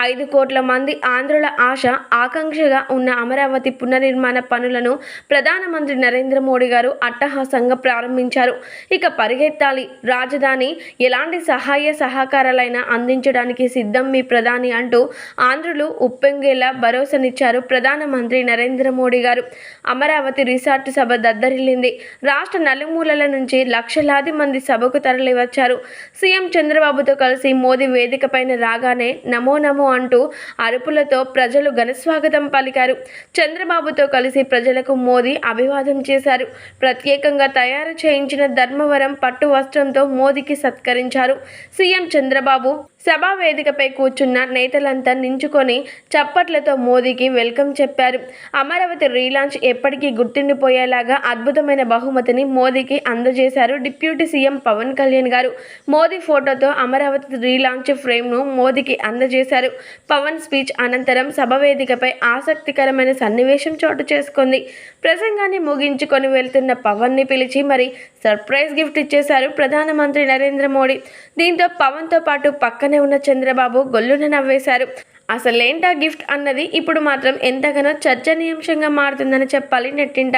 ఐదు కోట్ల మంది ఆంధ్రుల ఆశ ఆకాంక్షగా ఉన్న అమరావతి పునర్నిర్మాణ పనులను ప్రధానమంత్రి నరేంద్ర మోడీ గారు అట్టహాసంగా ప్రారంభించారు. ఇక పరిగెత్తాలి. రాజధాని ఎలాంటి సహాయ సహకారాలైనా అందించడానికి సిద్ధం మీ ప్రధాని అంటూ ఆంధ్రులు ఉప్పొంగేలా భరోసానిచ్చారు ప్రధానమంత్రి నరేంద్ర మోడీ గారు. అమరావతి రిసార్ట్ సభ దద్దరిల్లింది. రాష్ట్ర నలుమూలల నుంచి లక్షలాది మంది సభకు తరలివచ్చారు. సీఎం చంద్రబాబుతో కలిసి మోదీ వేదికపైన రాగానే నమో నమో అంటూ అరుపులతో ప్రజలు ఘనస్వాగతం పలికారు. చంద్రబాబుతో కలిసి ప్రజలకు మోదీ అభివాదం చేశారు. ప్రత్యేకంగా తయారు చేయించిన ధర్మవరం పట్టు వస్త్రంతో మోదీకి సత్కరించారు. సీఎం చంద్రబాబు సభా వేదికపై కూర్చున్న నేతలంతా నించుకొని చప్పట్లతో మోదీకి వెల్కమ్ చెప్పారు. అమరావతి రీలాంచ్ ఎప్పటికీ గుర్తుండిపోయేలాగా అద్భుతమైన బహుమతిని మోదీకి అందజేశారు డిప్యూటీ సీఎం పవన్ కళ్యాణ్ గారు. మోదీ ఫోటోతో అమరావతి రీలాంచ్ ఫ్రేమ్ను మోదీకి అందజేశారు. పవన్ స్పీచ్ అనంతరం సభ వేదికపై ఆసక్తికరమైన సన్నివేశం చోటు చేసుకుంది. ప్రసంగాన్ని ముగించుకొని వెళ్తున్న పవన్ని పిలిచి మరి సర్ప్రైజ్ గిఫ్ట్ ఇచ్చేశారు ప్రధానమంత్రి నరేంద్ర మోడీ. దీంతో పవన్తో పాటు పక్కనే ఉన్న చంద్రబాబు గొల్లున నవ్వేశారు. అసలేంటా గిఫ్ట్ అన్నది ఇప్పుడు మాత్రం ఎంతగానో చర్చనీయాంశంగా మారుతుందని చెప్పాలి నెట్టింట.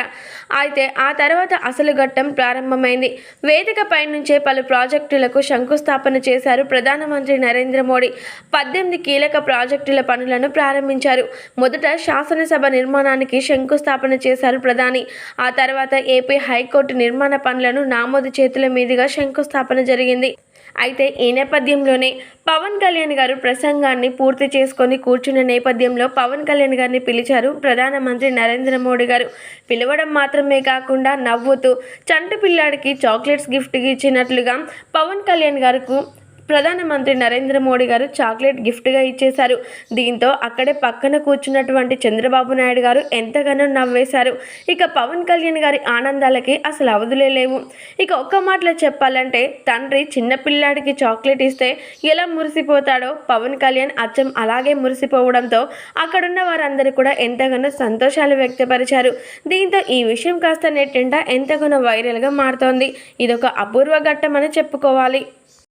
అయితే ఆ తర్వాత అసలు ఘట్టం ప్రారంభమైంది. వేదికపై నుంచే పలు ప్రాజెక్టులకు శంకుస్థాపన చేశారు ప్రధానమంత్రి నరేంద్ర మోడీ. పద్దెనిమిది కీలక ప్రాజెక్టుల పనులను ప్రారంభించారు. మొదట శాసనసభ నిర్మాణానికి శంకుస్థాపన చేశారు ప్రధాని. ఆ తర్వాత ఏపీ హైకోర్టు నిర్మాణ పనులను నామోదు చేతుల మీదుగా శంకుస్థాపన జరిగింది. అయితే ఈ నేపథ్యంలోనే పవన్ కళ్యాణ్ గారు ప్రసంగాన్ని పూర్తి చేసుకొని కూర్చున్న నేపథ్యంలో పవన్ కళ్యాణ్ గారిని పిలిచారు ప్రధానమంత్రి నరేంద్ర మోడీ గారు. పిలవడం మాత్రమే కాకుండా నవ్వుతూ చంటి పిల్లాడికి చాక్లెట్స్ గిఫ్ట్ ఇచ్చినట్లుగా పవన్ కళ్యాణ్ గారికి ప్రధానమంత్రి నరేంద్ర మోడీ గారు చాక్లెట్ గిఫ్ట్గా ఇచ్చేశారు. దీంతో అక్కడే పక్కన కూర్చున్నటువంటి చంద్రబాబు నాయుడు గారు ఎంతగానో నవ్వేశారు. ఇక పవన్ కళ్యాణ్ గారి ఆనందాలకి అసలు అవధులే లేవు. ఇక ఒక్క మాటలో చెప్పాలంటే తండ్రి చిన్నపిల్లాడికి చాక్లెట్ ఇస్తే ఎలా మురిసిపోతాడో పవన్ కళ్యాణ్ అచ్చం అలాగే మురిసిపోవడంతో అక్కడున్న వారందరూ కూడా ఎంతగానో సంతోషాలు వ్యక్తపరిచారు. దీంతో ఈ విషయం కాస్త నెట్టింట ఎంతగానో వైరల్గా మారుతోంది. ఇదొక అపూర్వ ఘట్టం అని చెప్పుకోవాలి.